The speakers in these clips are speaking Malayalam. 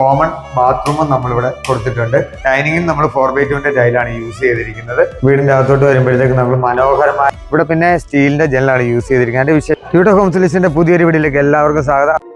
കോമൺ ബാത്റൂമും നമ്മളിവിടെ കൊടുത്തിട്ടുണ്ട്. ഡൈനിങ്ങും നമ്മൾ ഫോർ ബൈ ടുവിന്റെ ടൈലാണ് യൂസ് ചെയ്തിരിക്കുന്നത്. വീടിന്റെ അകത്തോട്ട് വരുമ്പോഴത്തേക്ക് നമ്മൾ മനോഹരമായ ഇവിടെ പിന്നെ സ്റ്റീലിന്റെ ജനലാണ് യൂസ് ചെയ്തിരിക്കുന്നത്. അതിന്റെ വിഷയം ഹോം സൊല്യൂഷന്റെ പുതിയൊരു വീടിലേക്ക് എല്ലാവർക്കും സ്വാഗതം.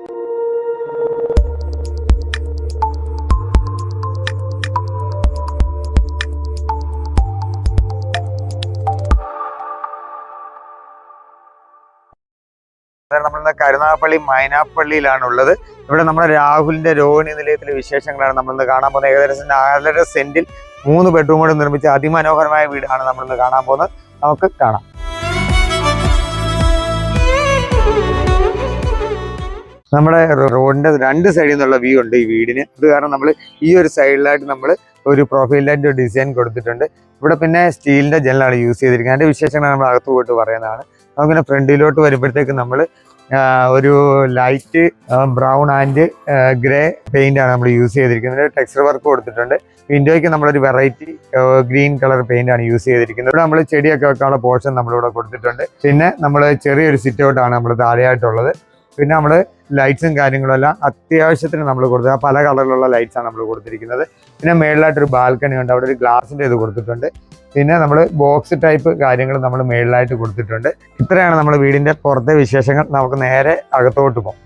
നമ്മളിന്ന് കരുനാഗപ്പള്ളി മൈനാപ്പള്ളിയിലാണ് ഉള്ളത് ഇവിടെ നമ്മുടെ രാഹുലിന്റെ രോഹിണി നിലയത്തിലെ വിശേഷങ്ങളാണ് നമ്മളിന്ന് കാണാൻ പോകുന്നത്. ഏകദേശം നാലര സെന്റിൽ മൂന്ന് ബെഡ്റൂമോട് നിർമ്മിച്ച അതിമനോഹരമായ വീടാണ് നമ്മളിന്ന് കാണാൻ പോകുന്നത്. നമുക്ക് കാണാം. നമ്മുടെ റോഡിന്റെ രണ്ട് സൈഡിൽ നിന്നുള്ള വ്യൂ ഉണ്ട് ഈ വീടിന്. അത് കാരണം നമ്മൾ ഈ ഒരു സൈഡിലായിട്ട് നമ്മൾ ഒരു പ്രൊഫൈലായിട്ട് ഡിസൈൻ കൊടുത്തിട്ടുണ്ട്. ഇവിടെ പിന്നെ സ്റ്റീലിന്റെ ജനലാണ് യൂസ് ചെയ്തിരിക്കുന്നത്. അതിന്റെ വിശേഷങ്ങൾ നമ്മൾ അകത്ത് പോയിട്ട് പറയുന്നതാണ്. നമുക്കിങ്ങനെ ഫ്രണ്ടിലോട്ട് വരുമ്പോഴത്തേക്ക് നമ്മൾ ഒരു light brown and grey paint ആണ് നമ്മൾ യൂസ് ചെയ്തിരിക്കുന്നത്. ടെക്സ്ചർ വർക്ക് കൊടുത്തിട്ടുണ്ട്. വിൻഡോയ്ക്ക് നമ്മളൊരു വെറൈറ്റി ഗ്രീൻ കളർ പെയിന്റ് ആണ് യൂസ് ചെയ്തിരിക്കുന്നത്. ഇവിടെ നമ്മൾ ചെടിയൊക്കെ വെക്കാനുള്ള പോർഷൻ നമ്മളിവിടെ കൊടുത്തിട്ടുണ്ട്. പിന്നെ നമ്മൾ ചെറിയൊരു സിറ്റ് ഔട്ടാണ് നമ്മൾ താഴെയായിട്ടുള്ളത്. പിന്നെ നമ്മൾ ലൈറ്റ്സും കാര്യങ്ങളും എല്ലാം അത്യാവശ്യത്തിന് നമ്മൾ കൊടുത്തത് പല കളറിലുള്ള ലൈറ്റ്സ് ആണ് നമ്മൾ കൊടുത്തിരിക്കുന്നത്. പിന്നെ മേളിലായിട്ടൊരു ബാൽക്കണി ഉണ്ട്. അവിടെ ഒരു ഗ്ലാസിന്റെ ഇത് കൊടുത്തിട്ടുണ്ട്. പിന്നെ നമ്മൾ ബോക്സ് ടൈപ്പ് കാര്യങ്ങൾ നമ്മൾ മേളിലായിട്ട് കൊടുത്തിട്ടുണ്ട്. ഇത്രയാണ് നമ്മൾ വീടിന്റെ പുറത്തെ വിശേഷങ്ങൾ. നമുക്ക് നേരെ അകത്തോട്ട് പോകും.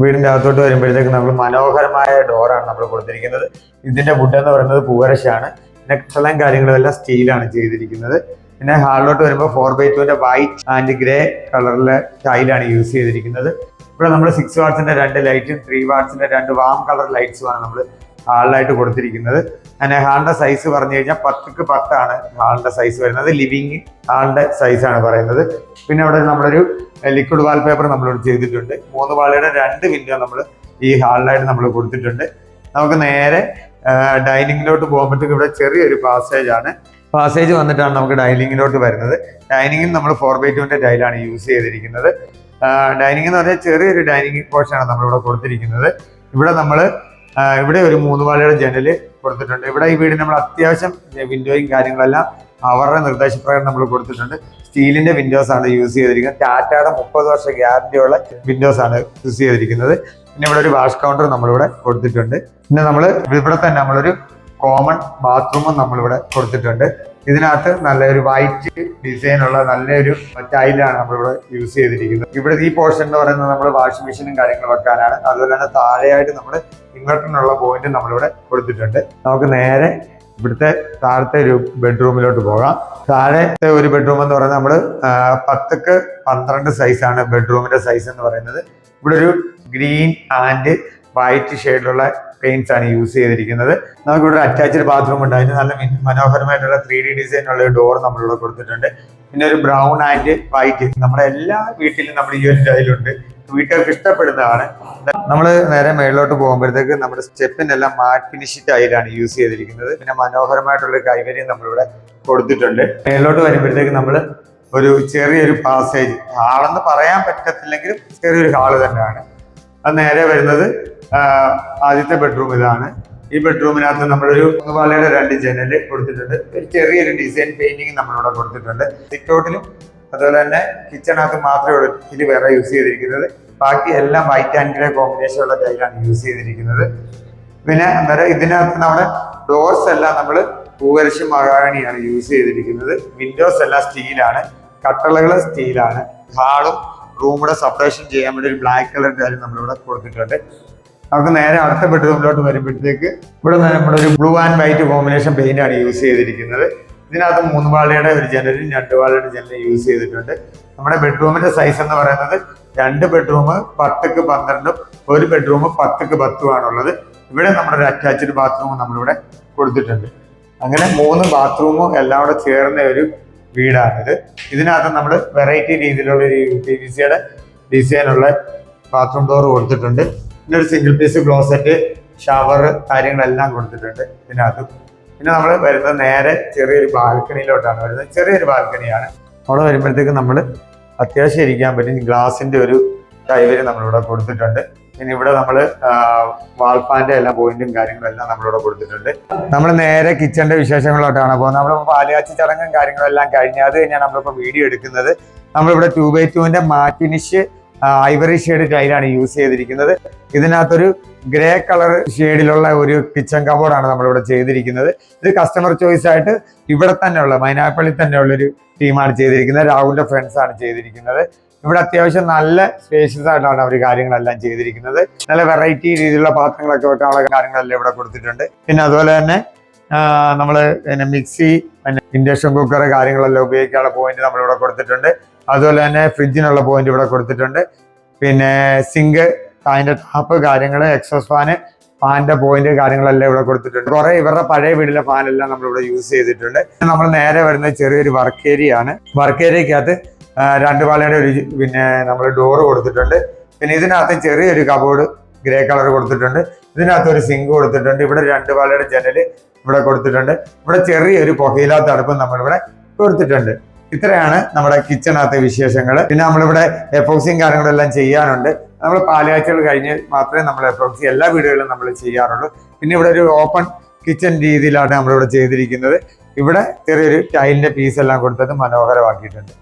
വീടിന്റെ അകത്തോട്ട് വരുമ്പോഴത്തേക്ക് നമ്മൾ മനോഹരമായ ഡോറാണ് നമ്മൾ കൊടുത്തിരിക്കുന്നത്. ഇതിന്റെ വുഡ് എന്ന് പറയുന്നത് പൂവരശാണ് പിന്നെ കട്ടളം കാര്യങ്ങളും എല്ലാം സ്റ്റീലാണ് ചെയ്തിരിക്കുന്നത്. പിന്നെ ഹാളിലോട്ട് വരുമ്പോൾ ഫോർ ബൈ ടുവിന്റെ വൈറ്റ് ആൻഡ് ഗ്രേ കളറിലെ ടൈലാണ് യൂസ് ചെയ്തിരിക്കുന്നത്. ഇവിടെ നമ്മൾ സിക്സ് വാട്സിന്റെ രണ്ട് ലൈറ്റും ത്രീ വാട്സിന്റെ രണ്ട് വാം കളർ ലൈറ്റ്സുമാണ് നമ്മൾ ഹാളിലായിട്ട് കൊടുത്തിരിക്കുന്നത്. അങ്ങനെ ഹാളിന്റെ സൈസ് പറഞ്ഞു കഴിഞ്ഞാൽ പത്തുക്ക് പത്താണ് ഹാളിന്റെ സൈസ് വരുന്നത്. ലിവിങ് ഹാളിന്റെ സൈസാണ് പറയുന്നത്. പിന്നെ അവിടെ നമ്മളൊരു ലിക്വിഡ് വാൾ പേപ്പർ നമ്മളിവിടെ ചെയ്തിട്ടുണ്ട്. മൂന്ന് വാളയുടെ രണ്ട് വിൻഡോ നമ്മൾ ഈ ഹാളിലായിട്ട് നമ്മൾ കൊടുത്തിട്ടുണ്ട്. നമുക്ക് നേരെ ഡൈനിങ്ങിലോട്ട് പോകുമ്പോഴത്തേക്ക് ഇവിടെ ചെറിയൊരു പാസേജാണ് പാസേജ് വന്നിട്ടാണ് നമുക്ക് ഡൈനിങ്ങിലോട്ട് വരുന്നത്. ഡൈനിങ്ങിൽ നമ്മൾ ഫോർ ബൈ ടുവിന്റെ ടൈലാണ് യൂസ് ചെയ്തിരിക്കുന്നത്. ഡൈനിങ് എന്ന് പറഞ്ഞാൽ ചെറിയൊരു ഡൈനിങ് പോർഷനാണ് നമ്മളിവിടെ കൊടുത്തിരിക്കുന്നത്. ഇവിടെ നമ്മൾ ഇവിടെ ഒരു മൂന്ന് പാളിയുടെ ജനൽ കൊടുത്തിട്ടുണ്ട്. ഇവിടെ ഈ വീടിന് നമ്മൾ അത്യാവശ്യം വിൻഡോയും കാര്യങ്ങളെല്ലാം അവരുടെ നിർദ്ദേശപ്രകാരം നമ്മൾ കൊടുത്തിട്ടുണ്ട്. സ്റ്റീലിന്റെ വിൻഡോസ് ആണ് യൂസ് ചെയ്തിരിക്കുന്നത്. ടാറ്റയുടെ മുപ്പത് വർഷ ഗ്യാരണ്ടി ഉള്ള വിൻഡോസ് ആണ് യൂസ് ചെയ്തിരിക്കുന്നത്. പിന്നെ ഇവിടെ ഒരു വാഷ് കൗണ്ടർ നമ്മളിവിടെ കൊടുത്തിട്ടുണ്ട്. പിന്നെ നമ്മൾ ഇവിടെ തന്നെ നമ്മളൊരു കോമൺ ബാത്റൂമും നമ്മളിവിടെ കൊടുത്തിട്ടുണ്ട്. ഇതിനകത്ത് നല്ലൊരു വൈറ്റ് ഡിസൈൻ ഉള്ള നല്ലൊരു ടൈലാണ് നമ്മളിവിടെ യൂസ് ചെയ്തിരിക്കുന്നത്. ഇവിടെ ഈ പോർഷൻ എന്ന് പറയുന്നത് നമ്മൾ വാഷിംഗ് മെഷീനും കാര്യങ്ങളും വെക്കാനാണ്. അതുപോലെ തന്നെ താഴെയായിട്ട് നമ്മൾ ഇൻവെർട്ടറിനുള്ള പോയിന്റ് നമ്മളിവിടെ കൊടുത്തിട്ടുണ്ട്. നമുക്ക് നേരെ ഇവിടുത്തെ താഴത്തെ ഒരു ബെഡ്റൂമിലോട്ട് പോകാം. താഴത്തെ ഒരു ബെഡ്റൂം എന്ന് പറയുന്നത് നമ്മൾ പത്തക്ക് പന്ത്രണ്ട് സൈസാണ് ബെഡ്റൂമിന്റെ സൈസ് എന്ന് പറയുന്നത്. ഇവിടെ ഒരു ഗ്രീൻ ആൻഡ് വൈറ്റ് ഷെയ്ഡിലുള്ള പെയിന്റ്സ് ആണ് യൂസ് ചെയ്തിരിക്കുന്നത്. നമുക്കിവിടെ ഒരു അറ്റാച്ച്ഡ് ബാത്റൂം ഉണ്ട്. അതിന് നല്ല മനോഹരമായിട്ടുള്ള ത്രീ ഡി ഡിസൈൻ ഉള്ള ഡോർ നമ്മളിവിടെ കൊടുത്തിട്ടുണ്ട്. പിന്നെ ഒരു ബ്രൗൺ ആൻഡ് വൈറ്റ് നമ്മുടെ എല്ലാ വീട്ടിലും നമ്മൾ ഈ ഒരു സ്റ്റൈലുണ്ട് വീട്ടുകാർക്ക് ഇഷ്ടപ്പെടുന്നതാണ്. നമ്മൾ നേരെ മേളിലോട്ട് പോകുമ്പോഴത്തേക്ക് നമ്മുടെ സ്റ്റെപ്പിനെല്ലാം മാറ്റ് ഫിനിഷ് ടൈലാണ് യൂസ് ചെയ്തിരിക്കുന്നത്. പിന്നെ മനോഹരമായിട്ടുള്ള കൈവര്യം നമ്മളിവിടെ കൊടുത്തിട്ടുണ്ട്. മേളിലോട്ട് വരുമ്പോഴത്തേക്ക് നമ്മൾ ഒരു ചെറിയൊരു പാസേജ് ഹാളെന്ന് പറയാൻ പറ്റത്തില്ലെങ്കിലും ചെറിയൊരു ഹാൾ തന്നെയാണ്. അത് നേരെ വരുന്നത് ആദ്യത്തെ ബെഡ്റൂം ഇതാണ്. ഈ ബെഡ്റൂമിനകത്ത് നമ്മളൊരു വളയുടെ രണ്ട് ജനൽ കൊടുത്തിട്ടുണ്ട്. ഒരു ചെറിയൊരു ഡിസൈൻ പെയിന്റിങ് നമ്മളിവിടെ കൊടുത്തിട്ടുണ്ട്. സിറ്റൗട്ടിലും അതുപോലെ തന്നെ കിച്ചണകത്ത് മാത്രമേ ഉള്ളൂ ഇതിൽ വേറെ യൂസ് ചെയ്തിരിക്കുന്നത്. ബാക്കി എല്ലാം വൈറ്റ് ആൻഡ് ഗ്രേ കോമ്പിനേഷൻ ഉള്ള ടൈലാണ് യൂസ് ചെയ്തിരിക്കുന്നത്. പിന്നെ അന്നേരം ഇതിനകത്ത് നമ്മുടെ ഡോർസ് എല്ലാം നമ്മൾ പൂവരശി മഹാണിയാണ് യൂസ് ചെയ്തിരിക്കുന്നത്. വിൻഡോസ് എല്ലാം സ്റ്റീലാണ് കട്ടളകൾ സ്റ്റീലാണ് ഹാളും റൂമിടെ സെപ്പറേഷൻ ചെയ്യാൻ വേണ്ടി ഒരു ബ്ലാക്ക് കളർ കാര്യം നമ്മളിവിടെ കൊടുത്തിട്ടുണ്ട്. നമുക്ക് നേരെ അടുത്ത ബെഡ്റൂമിലോട്ട് വരുമ്പോഴത്തേക്ക് ഇവിടെ നമ്മളൊരു blue and white combination paint ആണ് യൂസ് ചെയ്തിരിക്കുന്നത്. ഇതിനകത്ത് മൂന്ന് വാളയുടെ ഒരു ജനലും രണ്ട് വാളയുടെ ജനലും യൂസ് ചെയ്തിട്ടുണ്ട്. നമ്മുടെ ബെഡ്റൂമിന്റെ സൈസ് എന്ന് പറയുന്നത് രണ്ട് ബെഡ്റൂം പത്തുക്ക് പന്ത്രണ്ടും ഒരു ബെഡ്റൂം പത്തുക്ക് പത്തും ആണുള്ളത്. ഇവിടെ നമ്മുടെ ഒരു അറ്റാച്ച്ഡ് ബാത്റൂം നമ്മളിവിടെ കൊടുത്തിട്ടുണ്ട്. അങ്ങനെ മൂന്ന് ബാത്റൂമും എല്ലാം കൂടെ ചേർന്ന ഒരു വീടാണിത്. ഇതിനകത്ത് നമ്മൾ വെറൈറ്റി രീതിയിലുള്ള ഒരു പി വി സിയുടെ ഡിസൈനുള്ള ബാത്റൂം ഡോർ കൊടുത്തിട്ടുണ്ട്. പിന്നെ ഒരു സിംഗിൾ പീസ് ക്ലോസറ്റ് ഷവർ കാര്യങ്ങളെല്ലാം കൊടുത്തിട്ടുണ്ട് ഇതിനകത്ത്. പിന്നെ നമ്മൾ വരുന്നത് നേരെ ചെറിയൊരു ബാൽക്കണിയിലോട്ടാണ് വരുന്നത്. ചെറിയൊരു ബാൽക്കണിയാണ്. അവിടെ വരുമ്പോഴത്തേക്ക് നമ്മൾ അത്യാവശ്യം ഇരിക്കാൻ പറ്റും. ഗ്ലാസിന്റെ ഒരു കൈവരി നമ്മളിവിടെ കൊടുത്തിട്ടുണ്ട്. പിന്നെ ഇവിടെ നമ്മൾ വാൾപ്പാന്റെ എല്ലാ പോയിന്റും കാര്യങ്ങളെല്ലാം നമ്മളിവിടെ കൊടുത്തിട്ടുണ്ട്. നമ്മൾ നേരെ കിച്ചണിന്റെ വിശേഷങ്ങളിലോട്ടാണ് പോകുന്നത്. നമ്മളിപ്പോൾ പാലുകാച്ചി ചടങ്ങും കാര്യങ്ങളും എല്ലാം കഴിഞ്ഞ് അത് കഴിഞ്ഞാൽ നമ്മളിപ്പോൾ വീഡിയോ എടുക്കുന്നത്. നമ്മളിവിടെ ടൂ ബൈ ടുവിന്റെ മാറ്റ് ഫിനിഷ് ഐവറി ഷെയ്ഡ് ടൈലാണ് യൂസ് ചെയ്തിരിക്കുന്നത്. ഇതിനകത്തൊരു ഗ്രേ കളർ ഷെയ്ഡിലുള്ള ഒരു കിച്ചൺ കബോർഡാണ് നമ്മളിവിടെ ചെയ്തിരിക്കുന്നത്. ഇത് കസ്റ്റമർ ചോയ്സ് ആയിട്ട് ഇവിടെ തന്നെയുള്ള മൈനാപ്പള്ളി തന്നെയുള്ള ഒരു ടീമാണ് ചെയ്തിരിക്കുന്നത്. രാഹുലിന്റെ ഫ്രണ്ട്സ് ആണ് ചെയ്തിരിക്കുന്നത്. ഇവിടെ അത്യാവശ്യം നല്ല സ്പേഷ്യസ് ആയിട്ടാണ് അവർ കാര്യങ്ങളെല്ലാം ചെയ്തിരിക്കുന്നത്. നല്ല വെറൈറ്റി രീതിയിലുള്ള പാത്രങ്ങളൊക്കെ വെക്കാനുള്ള കാര്യങ്ങളെല്ലാം ഇവിടെ കൊടുത്തിട്ടുണ്ട്. പിന്നെ അതുപോലെ തന്നെ നമ്മൾ പിന്നെ മിക്സി പിന്നെ ഇൻഡക്ഷൻ കുക്കർ കാര്യങ്ങളെല്ലാം ഉപയോഗിക്കാനുള്ള പോയിന്റ് നമ്മളിവിടെ കൊടുത്തിട്ടുണ്ട്. അതുപോലെ തന്നെ ഫ്രിഡ്ജിനുള്ള പോയിന്റ് ഇവിടെ കൊടുത്തിട്ടുണ്ട്. പിന്നെ സിങ്ക് അതിന്റെ ടാപ്പ് കാര്യങ്ങൾ എക്സോസ് ഫാന് ഫാനിന്റെ പോയിന്റ് കാര്യങ്ങളെല്ലാം ഇവിടെ കൊടുത്തിട്ടുണ്ട്. കുറെ ഇവരുടെ പഴയ വീടിലെ ഫാനെല്ലാം നമ്മൾ ഇവിടെ യൂസ് ചെയ്തിട്ടുണ്ട്. നമ്മൾ നേരെ വരുന്ന ചെറിയൊരു വർക്ക് ഏരിയ ആണ്. വർക്ക് ഏരിയക്കകത്ത് രണ്ട് പാളയുടെ ഒരു പിന്നെ നമ്മൾ ഡോറ് കൊടുത്തിട്ടുണ്ട്. പിന്നെ ഇതിനകത്ത് ചെറിയൊരു കബോർഡ് ഗ്രേ കളർ കൊടുത്തിട്ടുണ്ട്. ഇതിനകത്ത് ഒരു സിങ്ക് കൊടുത്തിട്ടുണ്ട്. ഇവിടെ രണ്ട് പാളയുടെ ജനൽ ഇവിടെ കൊടുത്തിട്ടുണ്ട്. ഇവിടെ ചെറിയൊരു പുകയില്ലാത്ത അടുപ്പം നമ്മളിവിടെ കൊടുത്തിട്ടുണ്ട്. ഇത്രയാണ് നമ്മുടെ കിച്ചണകത്തെ വിശേഷങ്ങൾ പിന്നെ നമ്മളിവിടെ എപ്പോക്സിയും കാര്യങ്ങളെല്ലാം ചെയ്യാനുണ്ട്. നമ്മൾ പാലുകാഴ്ചകൾ കഴിഞ്ഞ് മാത്രമേ നമ്മൾ എപ്പോക്സി എല്ലാ വീടുകളിലും നമ്മൾ ചെയ്യാറുള്ളൂ. പിന്നെ ഇവിടെ ഒരു ഓപ്പൺ കിച്ചൺ രീതിയിലാണ് നമ്മളിവിടെ ചെയ്തിരിക്കുന്നത്. ഇവിടെ ചെറിയൊരു ടൈലിന്റെ പീസ് എല്ലാം കൊടുത്തത് മനോഹരമാക്കിയിട്ടുണ്ട്.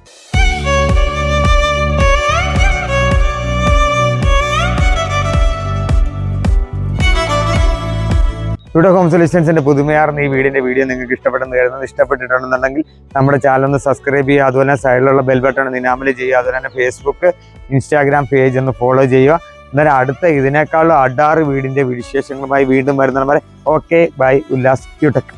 ഇവിടെ ഹോം സൊല്യൂഷൻസിന്റെ പുതുമയാർന്ന ഈ വീടിന്റെ വീഡിയോ നിങ്ങൾക്ക് ഇഷ്ടപ്പെട്ടെന്ന് കരുതുന്നത് ഇഷ്ടപ്പെട്ടിട്ടുണ്ടെന്നുണ്ടെങ്കിൽ നമ്മുടെ ചാനൽ ഒന്ന് സബ്സ്ക്രൈബ് ചെയ്യുക. അതുപോലെ തന്നെ സൈഡിലുള്ള ബെൽ ബട്ടൺ നിനാമൽ ചെയ്യുക. അതുപോലെ തന്നെ ഫേസ്ബുക്ക് ഇൻസ്റ്റാഗ്രാം പേജ് ഒന്ന് ഫോളോ ചെയ്യുക. അന്നേരം അടുത്ത ഇതിനേക്കാളും അഡാറ് വീടിന്റെ വിശേഷങ്ങളുമായി വീണ്ടും വരുന്നവരെ ഓക്കെ ബൈ ഉല്ലാസ് ക്യൂടെക്